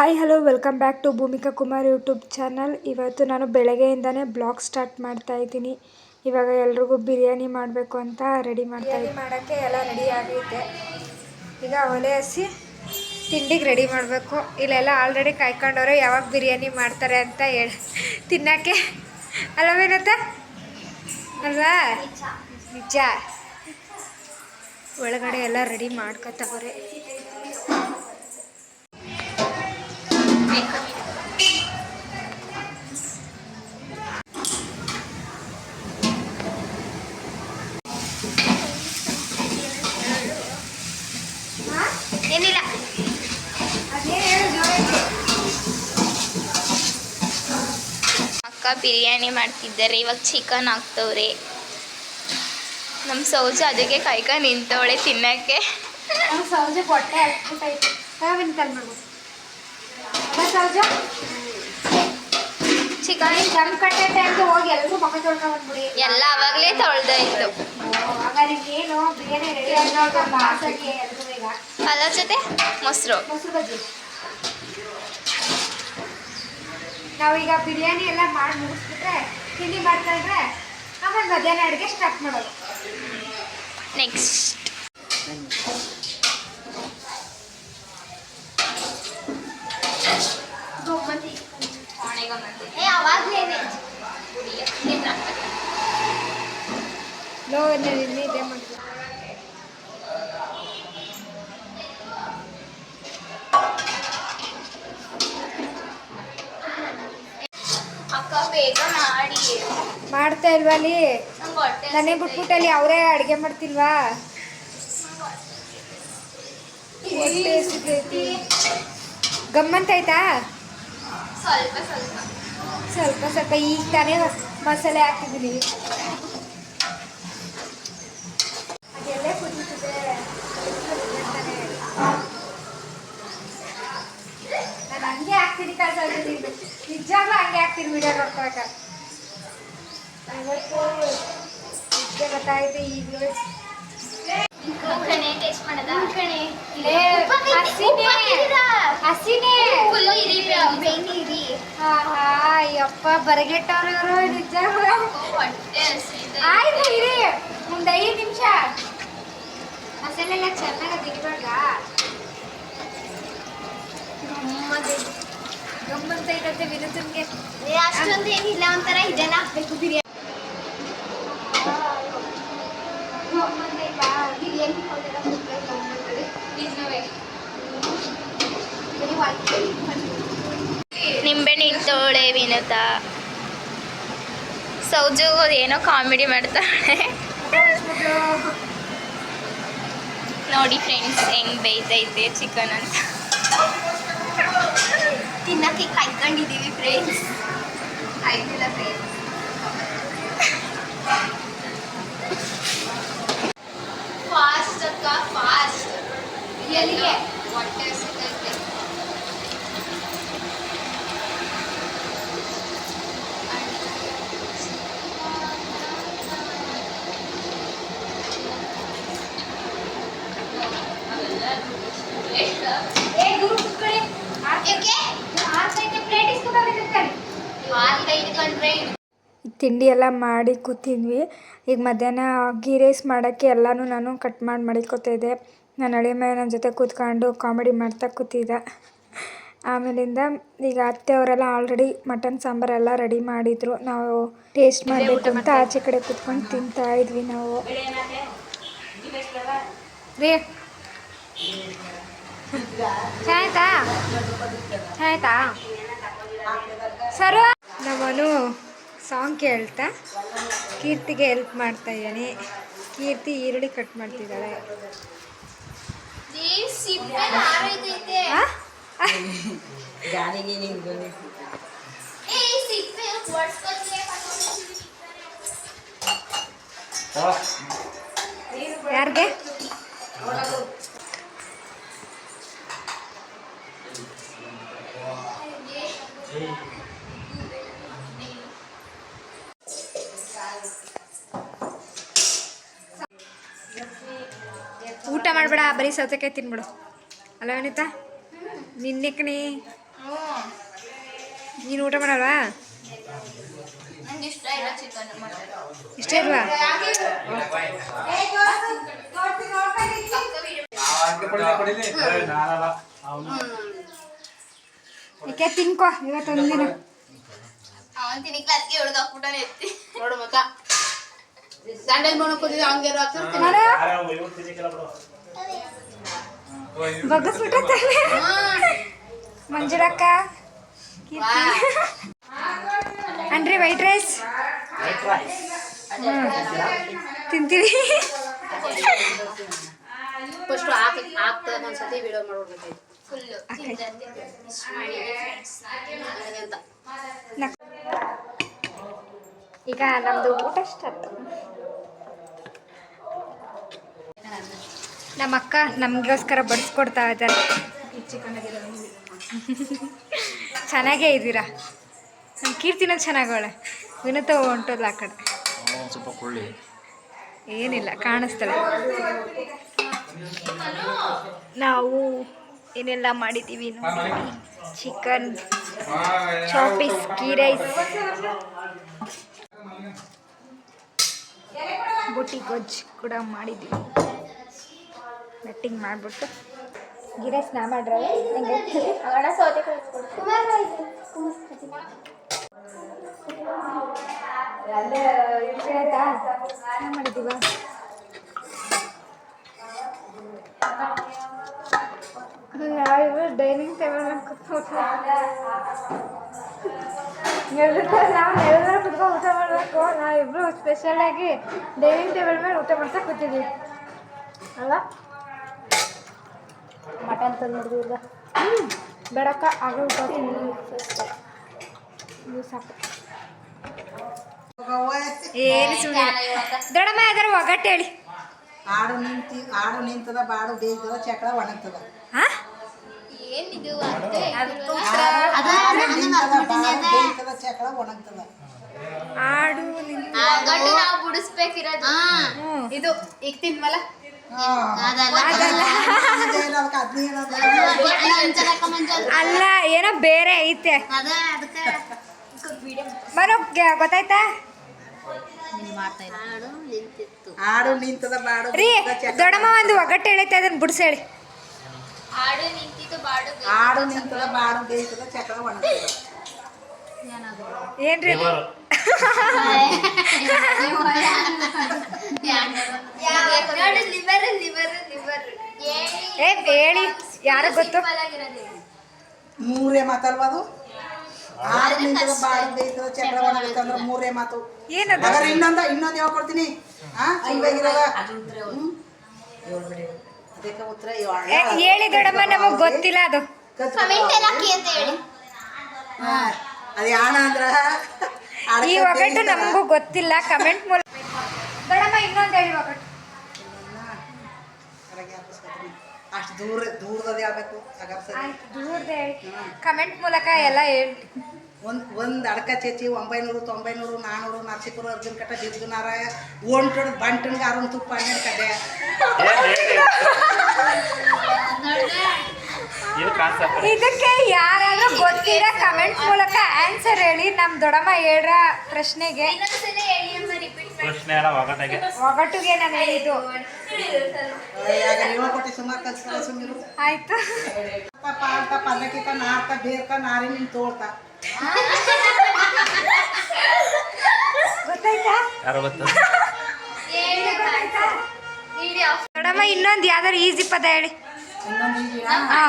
Hi hello welcome back to Bhoomika Kumar YouTube channel ಇವತ್ತು ನಾನು ಬೆಳಗ್ಗೆಯಿಂದನೇ blog start ಮಾಡ್ತಾ ಇದ್ದೀನಿ. ಇವಾಗ ಎಲ್ರಿಗೂ ಬಿರಿಯಾನಿ ಮಾಡಬೇಕು ಅಂತ ರೆಡಿ ಮಾಡ್ತಾ ಇದ್ದೀನಿ. ಮಾಡೋಕ್ಕೆ ಎಲ್ಲ ರೆಡಿ ಆಗೈತೆ. ಈಗ ಒಲೆ ಹಸಿ ತಿಂಡಿಗೆ ರೆಡಿ ಮಾಡಬೇಕು. ಇಲ್ಲೆಲ್ಲ ಆಲ್ರೆಡಿ ಕಾಯ್ಕೊಂಡವ್ರೆ ಯಾವಾಗ ಬಿರಿಯಾನಿ ಮಾಡ್ತಾರೆ ಅಂತ ಹೇಳಿ. ತಿನ್ನೋಕ್ಕೆ ಅಲ್ಲವೇನತ್ತ ಅಲ್ವಾ? ನಿಜ. ಒಳಗಡೆ ಎಲ್ಲ ರೆಡಿ ಮಾಡ್ಕೊತವ್ರೆ. ಅಕ್ಕ ಬಿರಿಯಾನಿ ಮಾಡ್ತಿದ್ದಾರೆ ಇವಾಗ ಚಿಕನ್ ಹಾಕ್ತವ್ರೆ. ನಮ್ಮ ಸೌಜ ಅದಕ್ಕೆ ಕಾಯ್ಕ ನಿಂತವಳೆ ತಿನ್ನಕ್ಕೆ. ಸೌಜೆ ಹೊಟ್ಟೆ ಸೌಜ ಚಿಕನ್ ದಮ್ ಕಟ್ಟೆ ಟೈಮ್ಗೆ ಹೋಗಿ ಎಲ್ಲರೂ ಮಕ್ಕ ತೊಳ್ಕೊಂಡ್ ಬಂದ್ಬಿಡಿ. ಎಲ್ಲ ಅವಾಗಲೇ ತೊಳ್ದಾಯ್ತು ಹಾಗಾದ್ರೆ ಏನು? ಬಿರಿಯಾನಿ ರೆಡಿ ಆಗಿ ಎಲ್ರಿಗೂ ಈಗ. ಪಲಾವ್ ಜೊತೆ ಮೊಸರು. ಮೊಸರು ಬಜ್ಜಿ. ನಾವೀಗ ಬಿರಿಯಾನಿ ಎಲ್ಲ ಮಾಡಿ ಮುಗಿಸ್ಬಿಟ್ರೆ ತಿಂಡಿ ಮಾಡ್ತಾ ಇದ್ರೆ ಆಮೇಲೆ ಮಧ್ಯಾಹ್ನ ಅಡುಗೆ ಸ್ಟಾರ್ಟ್ ಮಾಡೋದು. ನೆಕ್ಸ್ಟ್ ಮಾಡ್ತಾ ಇಲ್ವಾ ಅಲ್ಲಿ? ಹಸಿತೈತೆ. ಬಿಟ್ಬಿಟ್ಟು ಅಲ್ಲಿ ಅವರೇ ಅಡುಗೆ ಮಾಡ್ತಿಲ್ವಾ? ಹೊಟ್ಟೆ ಹಸಿತೈತಿ. ಗಮ್ಮಂತ ಆಯ್ತಾ? ಸ್ವಲ್ಪ ಸ್ವಲ್ಪ. ಸ್ವಲ್ಪ ಸ್ವಲ್ಪ. ಈಗ ತಾನೇ ಮಸಾಲೆ ಹಾಕಿದ್ದೀನಿ ಅದೆಲ್ಲೇ ಕುದೀತಿದೆ ನಾನು ಹಂಗೆ ಹಾಕ್ತೀನಿ ಕಳ್ಸೋದು ನಿಜವಾಗ್ಲೂ ಹಂಗೆ ಹಾಕ್ತೀನಿ ವಿಡಿಯೋ ನೋಡ್ಕೊಳಕ ಇವತ್ತು ನಿಜ ಗೊತ್ತಾಯ್ತು ಈಗಲೂ ಕಣೆ ಟೇಸ್ಟ್ ಮಾಡದ ಕಣೆ ಲೇ, ಹಸಿನೇ ಹಸಿನೇ ಫುಲ್ಲು ಇರಿ ಬೇಯ್ನಿ ಇರಿ ಆಹಾ, ಯಪ್ಪ ಬರಗೆಟ್ಟವ್ರು ಇವರು ನಿಜವಾಗ್ಲೂ ಹೊಟ್ಟೆ ಹಸಿತೈತೆ. ಆಯ್ತು ಇರಿ. ಒಂದು ಐದು ನಿಮಿಷ. ಮಸಾಲೆ ಎಲ್ಲ ಚೆನ್ನಾಗಿ ತೆಗಿಬೇಡ ಗಮ್ಮಂತ ಇರತ್ತೆ ಅಷ್ಟೊಂದು ಏನಿಲ್ಲ ಒಂಥರ ಇದೆಲ್ಲ ಹಾಕ್ಬೇಕು ಬಿರಿಯಾನಿ. ಗಮ್ಮಂತ ಇಲ್ಲ ಬಿರಿಯಾನಿ ನಿಂಬೆಹಣ್ಣು ಇಟ್ಟವಳೆ ವಿನತ ಸೌಜು ಏನೋ ಕಾಮಿಡಿ ಮಾಡ್ತಾಳೆ ನೋಡಿ ಫ್ರೆಂಡ್ಸ್ ಹೆಂಗ್ ಬೇಯ್ತೈತೆ ಚಿಕನ್ ಅಂತ. ತಿನ್ನಕ್ಕೆ ಕಾಯ್ಕೊಂಡಿದೀವಿ ಫ್ರೆಂಡ್ಸ್ ಆಯ್ತಿಲ್ಲ ಫ್ರೆಂಡ್ಸ್ ಫಾಸ್ಟ್ ಅಕ್ಕ ಫಾಸ್ಟ್ ಎಲ್ಲಿಗೆ ಹೊಟ್ಟೆ ಹಸಿತೈತೆ ತಿಂಡಿ ಎಲ್ಲ ಮಾಡಿ ಕೂತಿದ್ವಿ. ಈಗ ಮಧ್ಯಾಹ್ನ ಗೀ ರೈಸ್ ಮಾಡೋಕ್ಕೆ ಎಲ್ಲನೂ ನಾನು ಕಟ್ ಮಾಡಿ ಮಡಿಕೋತಾ ಇದ್ದೆ. ನನ್ನ ಮೇಲೆ ನನ್ನ ಜೊತೆ ಕೂತ್ಕೊಂಡು ಕಾಮಿಡಿ ಮಾಡ್ತಾ ಕೂತಿದ್ದೆ. ಆಮೇಲಿಂದ ಈಗ ಅತ್ತೆ ಅವರೆಲ್ಲ ಆಲ್ರೆಡಿ ಮಟನ್ ಸಾಂಬಾರೆಲ್ಲ ರೆಡಿ ಮಾಡಿದ್ರು. ನಾವು ಟೇಸ್ಟ್ ಮಾಡಬೇಕು ಅಂತ ಆಚೆ ಕಡೆ ಕೂತ್ಕೊಂಡು ತಿಂತಾ ಇದ್ವಿ ನಾವು. ಆಯ್ತಾ ಆಯ್ತಾ ಸರ್ ಸಾಂಗ್ ಕೇಳ್ತಾ ಕೀರ್ತಿಗೆ ಹೆಲ್ಪ್ ಮಾಡ್ತಾ ಇದ್ದಾನೆ. ಕೀರ್ತಿ ಈರುಳ್ಳಿ ಕಟ್ ಮಾಡ್ತಿದ್ದಾಳೆ. ಈ ಸಿಪ್ಪೆ ನಾರೈತೈತೆ ಆ? ಗಾಳಿಗೆ ನಿಂದು ಏ ಈ ಸಿಪ್ಪೆ ಒಡ್ಸ್ಕೊಳ್ತೀವಿ ಯಾರಿಗೆ ಮಾಡಬೇಡ ಬರೀ ಸೌತೆಕಾಯಿ ತಿನ್ಬಿಡು. ಅಲ್ಲ ಅನಿತಾ ನಿನ್ನೆ ಕಣಿ. ನೀನು ಊಟ ಮಾಡಲ್ವಾ? ಇಷ್ಟೇ ಇಷ್ಟ ಇಲ್ಲ ಚಿಕನ್ ಮಟನ್ ಇಷ್ಟ ಇಲ್ವಾ? ಏಕೆ ತಿನ್ಕೋ ಇವತ್ತೊಂದು ದಿನ. ಅವನ್ ತಿನ್ನಿಕ್ಲ ಅದಕ್ಕೆ ಹುಡುಗ ಹಾಕ್ಬಿಟ್ಟಾನೆ ಎತ್ತಿ. ನೋಡು ಮತ್ತ ಸ್ಯಾಂಡಲ್ ಮಣ್ಣು ಕೂತಿದ್ದೆ ಹಂಗೆ ಬಗ್ಗಿಸ್ಬಿಟ್ರೆ ಮಂಜುಳಕ್ಕ ಅನ್ರಿ ವೈಟ್ ರೈಸ್? ತಿಂತೀವಿ. ಫಸ್ಟ್ ಹಾಕಿ ಹಾಕ್ತದ ಒಂದ್ಸತಿ ವಿಡಿಯೋ ಮಾಡ್ಬಿಡ್ಬೇಕಾಯ್ತು ಈಗ ನಮ್ದು ಊಟ ಸ್ಟಾರ್ಟ್ ನಮ್ಮ ಅಕ್ಕ ನಮಗೋಸ್ಕರ ಬಡಿಸ್ಕೊಡ್ತಾ ಇದ್ದಾರೆ. ಚೆನ್ನಾಗೇ ಇದ್ದೀರಾ? ನಮ್ಮ ಕೀರ್ತಿನ ಚೆನ್ನಾಗವಳೆ. ವಿನತ ಹೊಂಟೋದ್ಲ ಆ ಕಡೆ. ಏನಿಲ್ಲ ಕಾಣಿಸ್ತಾಳೆ ನಾವು ಏನೆಲ್ಲ ಮಾಡಿದ್ದೀವಿ ನೋಡಿ. ಚಿಕನ್ ಚಾಪೀಸ್ ಗೀ ರೈಸ್ ಬುಟ್ಟಿ ಗೊಜ್ಜು ಕೂಡ ಮಾಡಿದ್ದೀವಿ. ಬೆಟ್ಟಿಂಗ್ ಮಾಡಿಬಿಟ್ಟು ಗೀ ರೈಸ್ ನಾ ಮಾಡ್ರಲ್ಲ, ಹೆಂಗೆ. ಅವಳ ಸೌತೆ ಮಾಡಿದ್ದೀವ ನಾವಿಬ್ರು ಡೈನಿಂಗ್ ಟೇಬಲ್ ಮೇಲೆ ನಾವು ಎಲ್ಲರೂ ಕುತ್ಕೊಂಡು ಊಟ ಮಾಡಬೇಕು ನಾವಿಬ್ರು ಸ್ಪೆಷಲ್ ಆಗಿ ಡೈನಿಂಗ್ ಟೇಬಲ್ ಮೇಲೆ ಊಟ ಮಾಡ್ತಾ ಕೂತಿದ್ದೀವಿ ಅಲ್ಲ ಮಟನ್ ತಂದು ಈಗ ಬೇಡಕ್ಕ ಆಗ ಊಟ ಸಾಕು. ಏನು ಸುಮ್ಮನೆ ದೊಡ್ಡಮ್ಮ ಯಾವ್ದಾರು ಒಗಟ್ಟು ಹೇಳಿ. ಆಡು ನಿಂತಿ ಆಡು ನಿಂತದ ಬಾಡು ಬೇಯ್ತದ ಚಕ್ರ ಒಣಗ್ತದ. ಹಾಂ? ಏನಿದು ಬೇಯ್ತದ ಚಕ್ರ ಒಣಗ್ತದ. ಆಡು ನಿಂತ ನಾವು ಬಿಡಿಸ್ಬೇಕಿರೋದು ಇದು ಈಗ ತಿನ್ಮಲ್ಲ ಅಲ್ಲ ಏನೋ ಬೇರೆ ಐತೆ. ಬರೋ ಗೊತ್ತಾಯ್ತಾ? ಆಡು ನಿಂತದ ಬಾಡು ರೀ ಬೇಯ್ತದ ಚಕ್ರ ದೊಡ್ಡಮ್ಮ ಒಂದು ಒಗ್ಗಟ್ಟು ಹೇಳೈತೆ ಅದನ್ನ ಬಿಡಿಸಿ ಹೇಳಿ. ಆಡು ನಿಂತಿದ್ದು ಬಾಡು ಆಡು ನಿಂತದ ಬಾಡು ಬೇಯ್ತದ ಚಕ್ರ ಒಣಗ್ತದ ಏನ್ರಿ? ಏ ಹೇಳಿ ಯಾರು ಗೊತ್ತು? ಮೂರೇ ಮಾತಲ್ವಾ ಅದು? ಆರು ನಿಂತದ ಬಾಡು ಬೇಯ್ತದ ಚಕ್ರ ಒಣಗ್ತದ ಮೂರೇ ಮಾತು. ಏನು ಹಾಗಾದ್ರೆ ಇನ್ನೊಂದ ಇನ್ನೊಂದು ಯಾವಾಗ ಹಾ ಸುಳ್ಬೇಗಿರವ ಅದಕ್ಕೆ ಉತ್ತರ ಹೇಳಿ ದೊಡ್ಡಮ್ಮ ನಮಗೆ ಗೊತ್ತಿಲ್ಲ ಅದು. ಕಮೆಂಟ್ ಎಲ್ಲ ಹಾಕಿ ಅಂತ ಹೇಳಿ. ಅದೇ ಆಣ ಅಂದ್ರ? ಈ ಒಗಟ್ಟು ನಮಗೂ ಗೊತ್ತಿಲ್ಲ ಕಮೆಂಟ್ ಮೂಲಕ ದೊಡ್ಡಮ್ಮ ಇನ್ನೊಂದು ಹೇಳಿ ಒಗಟ್ಟು ಅಷ್ಟು ದೂರ ದೂರದ ಆಯ್ತು ದೂರದ ಹೇಳಿ ಕಮೆಂಟ್ ಮೂಲಕ ಎಲ್ಲ ಹೇಳಿ ಒಂದು ಒಂದು ಅಡಕ ಚೇಚಿ ಒಂಬೈನೂರು ತೊಂಬೈನೂರು ನಾನೂರು ನರಸೀಪುರ ಅರ್ಜುನ್ ಕಟ್ಟ ಜಿರ್ಗುನಾರಾಯ ಒಂಟೊಡ್ ಬಂಟನ್ಗೆ ಆರೊಂದು ತುಪ್ಪ ಹನ್ನೆರಡು ಕಡೆ ಇದಕ್ಕೆ ಯಾರಾದ್ರೂ ಗೊತ್ತಿರೋ ಕಮೆಂಟ್ ಮೂಲಕ ಆನ್ಸರ್ ಹೇಳಿ. ನಮ್ಮ ದೊಡ್ಡಮ್ಮ ಹೇಳ ಪ್ರಶ್ನೆಗೆ ಪ್ರಶ್ನೆ ಎಲ್ಲ ಒಗಟಾಗೆ. ಒಗಟುಗೆ ನಾನು ಹೇಳಿದ್ದು ಕೊಟ್ಟು ಸುಮಾರು ಆಯ್ತು. ಪಾಡ್ತಾ ಪಲ್ಲಕ್ಕಿತ ನಾರ್ತಾ ಬೇರ್ತಾ ನಾರಿ ನಿನ್ ತೋಳ್ತ ಗೊತ್ತಾಯ್ತಾ? ಯಾರು ಗೊತ್ತ? ವಿಡಿಯೋ ದೊಡ್ಡಮ್ಮ ಇನ್ನೊಂದು ಯಾವ್ದಾರು ಈಸಿ ಪದ ಹೇಳಿ. ಇನ್ನೊಂದು ಹಾ.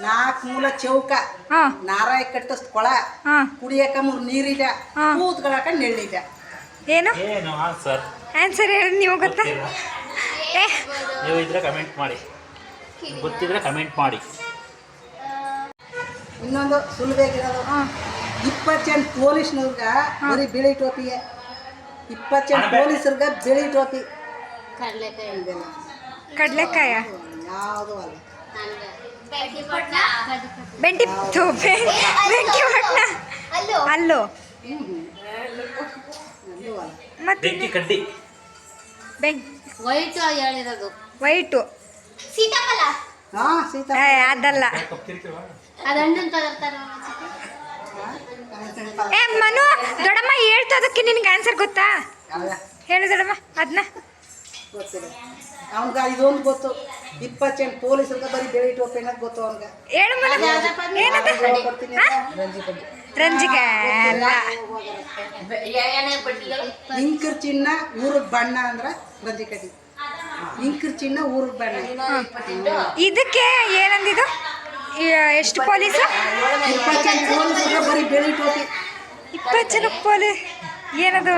ನಾಲ್ಕು ಮೂಲ ಚೌಕ. ಹಾ. ನಾರಾಯ ಕಟ್ಟಿಸ್ ಕೊಳ. ಹಾ. ಕುಡಿಯಕ ಮೂರು ನೀರಿದ. ಹಾ. ಕೂತ್ಕೊಳಕ ನೆಳ್ಳಿದೆ. ಏನು? ಏನು ಆನ್ಸರ್ ಆನ್ಸರ್ ಹೇಳಿ ನೀವು ಗೊತ್ತಾ? ಏ. ನೀವು ಇದ್ರೆ ಕಮೆಂಟ್ ಮಾಡಿ. ಗೊತ್ತಿದ್ರೆ ಕಮೆಂಟ್ ಮಾಡಿ. ಇನ್ನೊಂದು ಸುಲಭಾಗಿರೋದು ಇಪ್ಪತ್ತು ಜನ ಪೊಲೀಸ್ನವ್ರಗ ಬರೀ ಬಿಳಿ ಟೋಪಿಗೆ ಇಪ್ಪತ್ತು ಜನ ಪೊಲೀಸರ್ಗ ಬಿಳಿ ಟೋಪಿ. ಕಡಲೆಕಾಯಿ ಕಡಲೆಕಾಯ ಕಡ್ಲೆಕಾಯ? ಯಾವುದು ಅಲ್ಲ. ಬೆಂಟಿ ಬೆಂಕಿ ಪಟ್ನ? ಅಲ್ಲೋ. ಮತ್ತೆ ಬೆಂಕಿ ಕಡ್ಡಿ. ಬೆಂಕ್ ವೈಟ್ ಹೇಳಿರೋದು. ವೈಟು. ಸೀತಾಫಲ? ಅದಲ್ಲ. ಏ ಮನು ದೊಡ್ಡಮ್ಮ ಹೇಳ್ತದಕ್ಕೆ ನಿನ್ಗೆ ಆನ್ಸರ್ ಗೊತ್ತಾ? ಹೇಳು ದೊಡಮ್ಮ ಅದನ್ನ ಅವ್ನ್ಗ ಇದೊಂದು ಗೊತ್ತು. ಇಪ್ಪತ್ತೆಂಟು ಪೊಲೀಸರಿಗೆ ಬರೀ ಬೆಳೆ ಟೋಪಿ ಅನ್ನೋದು ಗೊತ್ತು ಅವ್ನ್ಗ? ಹೇಳು ಮನು. ಏನದು? ಕೊಡ್ತೀನಿ ರಂಜಿ ಬಗ್ಗೆ ರಂಜಿಗೆ ಅಲ್ಲ ಇಂಕರ್ ಚಿನ್ನ ಊರು ಬಣ್ಣ ಅಂದ್ರ ರಂಜಿಕಡಿ ಇಂಕರ್ ಚಿನ್ನ ಊರ ಬಣ್ಣ. ಇದಕ್ಕೆ ಏನಂದಿದು? ಎಷ್ಟು ಪೊಲೀಸ್? ಇಪ್ಪತ್ತೆಂಟು ಪೊಲೀಸರಿಗೆ ಬರೀ ಬೆಳೆ ಟೋಪಿ. ಇಪ್ಪತ್ತು ಜನ ಪೊಲೀಸ್ ಏನದು?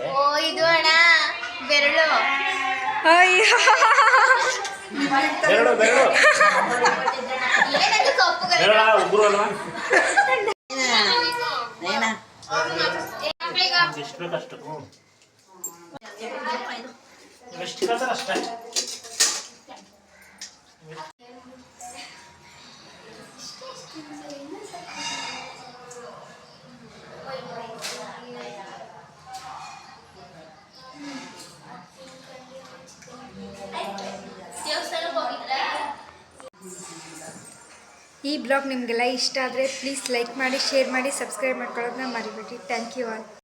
ಓ ಇದು ಅಣ್ಣ ಬೆರಳು. ಅಯ್ಯೋ. ಬೆರಳು ಬೆರಳು. ಏನದು ಕಪ್ಪು ಬೆರಳ ಉಗುರು ಅಲ್ವಾ ಎಷ್ಟು ಬೇಕಷ್ಟು ಎಷ್ಟು ಕಳ್ತಾರೆ ಅಷ್ಟೇ. ಈ ಬ್ಲಾಗ್ ನಿಮಗೆಲ್ಲ ಇಷ್ಟ ಆದರೆ ಪ್ಲೀಸ್ ಲೈಕ್ ಮಾಡಿ ಶೇರ್ ಮಾಡಿ ಸಬ್ಸ್ಕ್ರೈಬ್ ಮಾಡ್ಕೊಳ್ಳೋದನ್ನ ಮರಿಬೇಡಿ. Thank you all